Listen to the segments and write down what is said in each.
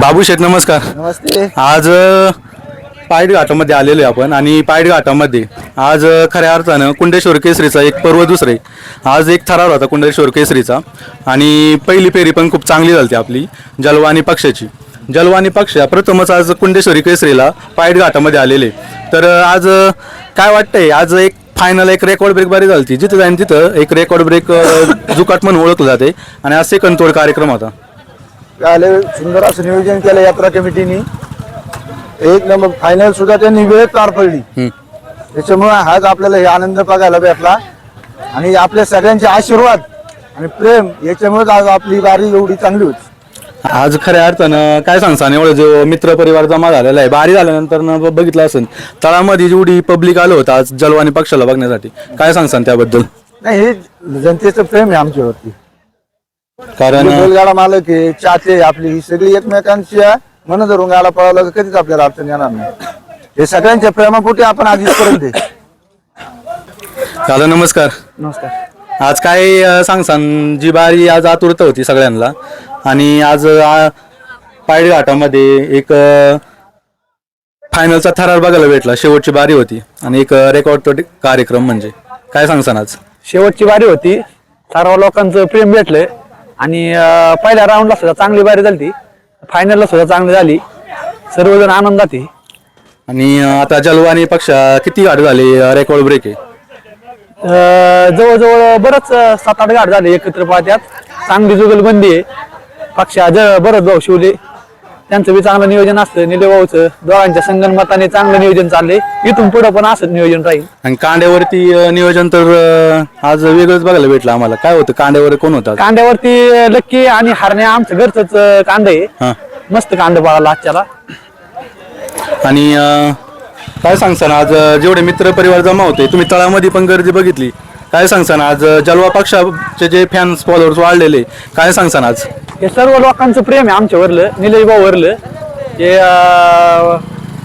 बाबू शेठ नमस्कार. नमस्ते. आज अ, पायट घाटामध्ये आलेलो आहे आपण आणि पायट घाटामध्ये आज अ, खऱ्या अर्थानं कुंडेश्वर केसरीचा एक पर्व दुसरे. आज एक थरार होता कुंडेश्वर केसरीचा आणि पहिली फेरी पण खूप चांगली झाली आपली जलवाणी पक्षाची. जलवाणी पक्ष प्रथमच आज कुंडेश्वरी केसरीला पायट घाटामध्ये आलेले. तर अ, आज अ, काय वाटतंय? आज एक फायनल एक रेकॉर्ड ब्रेक बारी झाली जिथं जाईन तिथं एक रेकॉर्ड ब्रेक जुकाट म्हणून ओळखलं जाते. आणि आज सेकंड तोड कार्यक्रम होता. आले सुंदर असं नियोजन केलं यात्रा कमिटीने. एक नंबर फायनल सुद्धा त्यांनी वेळेत पार पडली. त्याच्यामुळे हाच आपल्याला हे आनंद बघायला भेटला. आणि आपल्या सगळ्यांचे आशीर्वाद आणि प्रेम याच्यामुळेच आज आपली वारी एवढी चांगली होती. आज खऱ्या अर्थानं काय सांगसान एवढं जो मित्र परिवार जमा झालेला आहे बारी झाल्यानंतर बघितलं असेल तळामध्ये जेवढी पब्लिक आलं होतं आज जलवाणी पक्षाला बघण्यासाठी काय सांगसान त्याबद्दल? नाही हे जनतेचं प्रेम आहे आमच्यावरती. कारण बैलगाडा मालक आहे चाचे आहे आपली ही सगळी एकमेकांच्या मन धरून गाडा पळावला तर कधीच आपल्याला अडचण येणार नाही. हे सगळ्यांच्या प्रेमापोटी आपण आज इथपर्यंत आहे. दादा नमस्कार. नमस्कार. आज काय अं, सांगसान जी बारी आज आतुरता होती सगळ्यांना. आणि आज अं, पायडी घाटामध्ये एक अं, फायनलचा थरार बघायला भेटला. शेवटची बारी होती. आणि एक रेकॉर्ड कार्यक्रम म्हणजे. काय सांगसान आज? शेवटची बारी होती. सर्व लोकांचं प्रेम भेटलंय. आणि अं, पहिल्या राऊंडला सुद्धा चांगली बारी झाली फायनलला सुद्धा चांगली झाली. सर्वजण आनंदात आहे. आणि अं, आता जलवाणी पक्षा किती गाडी झाली? रेकॉर्ड ब्रेक आहे. अं, जवळजवळ बरंच अं, सात आठ गाठ झाले एकत्र पाहत्यात. चांगली जुगलबंदी आहे. पक्षा ज बरंच भाऊ शिवले. त्यांचं बी चांगलं नियोजन असतं. निले भाऊचं दोघांच्या संगणमताने चांगलं नियोजन चाललंय. इथून पुढे पण असंच नियोजन राहील. आणि कांड्यावरती अं, नियोजन तर अं, आज वेगळंच बघायला भेटलं आम्हाला. काय होतं? कांड्यावर कोण होता कांद्यावरती लक्की आणि हरण्या आमचं घरचंच अं, कांद आहे. हा. मस्त कांद पळाला आजच्याला. आणि अं, काय सांगसान आज अं, जेवढे मित्र परिवार जमा होते तुम्ही तळामध्ये पण गर्दी बघितली. काय सांगसान आज अं, जलवा पक्षाचे जे फॅन्स फॉलोअर्स वाढलेले काय सांगसान आज? हे सर्व लोकांचं प्रेम आहे आमच्यावरलं निलेश वरलं. ते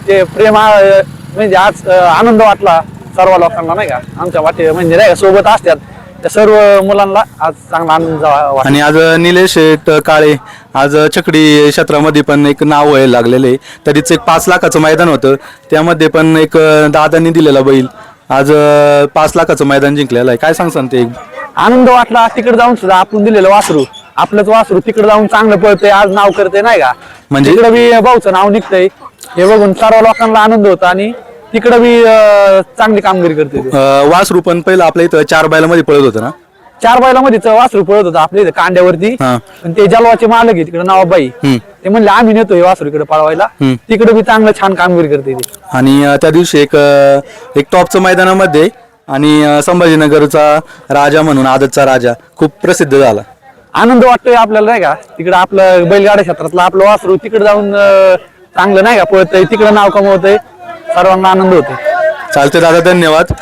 ते प्रेम म्हणजे आज आनंद वाटला सर्व लोकांना नाही का? आमच्या वाटे म्हणजे नाही का सोबत असतात. त्या सर्व मुलांना आज चांगला आनंद वाटला आणि आज निलेश शेठ काळे आज अं, छकडी क्षेत्रामध्ये पण एक नाव व्हायला लागलेले तरीच एक पाच लाखाचं मैदान होतं. त्यामध्ये पण एक दादांनी दिलेला बैल. आज पाच लाखाचं मैदान जिंकलेलं आहे. काय सांगसान ते? आनंद वाटला तिकडे जाऊन सुद्धा आपण दिलेलं वासरू. आपलंच वासरू तिकडे जाऊन चांगलं पळतंय आज नाव करतंय नाही का? म्हणजे- तिकडे बी भाऊचं नाव निघतंय. हे बघून सर्व लोकांना आनंद होता आणि तिकडे बी अं, चांगली कामगिरी करते ते. अं, वासरू पण पहिलं आपल्या इथं चार बैलामध्ये पळत होतं ना? चार बैलामध्ये च- वासरू पळत होतं आपल्या इथं कांड्यावरती. हा. पण ते जलवाचे मालक आहे तिकडे नावाबाई. हम्म. ते म्हणले आम्ही नेतो हे वासरू इकडे पळवायला. हम्म. तिकडे बी चांगलं छान कामगिरी करते ते. आणि अं, त्या दिवशी एक अं, एक टॉपचं मैदानामध्ये आणि अं, संभाजीनगरचा राजा म्हणून आदतचा राजा खूप प्रसिद्ध झाला. आनंद वाटतोय आपल्याला नाही का? तिकडे आपलं बैलगाडा क्षेत्रातलं आपलं वासरू तिकडे जाऊन चांगलं नाही का पळतय. तिकडं नाव कमवतंय. सर्वांना आनंद होतोय. चालते दादा धन्यवाद.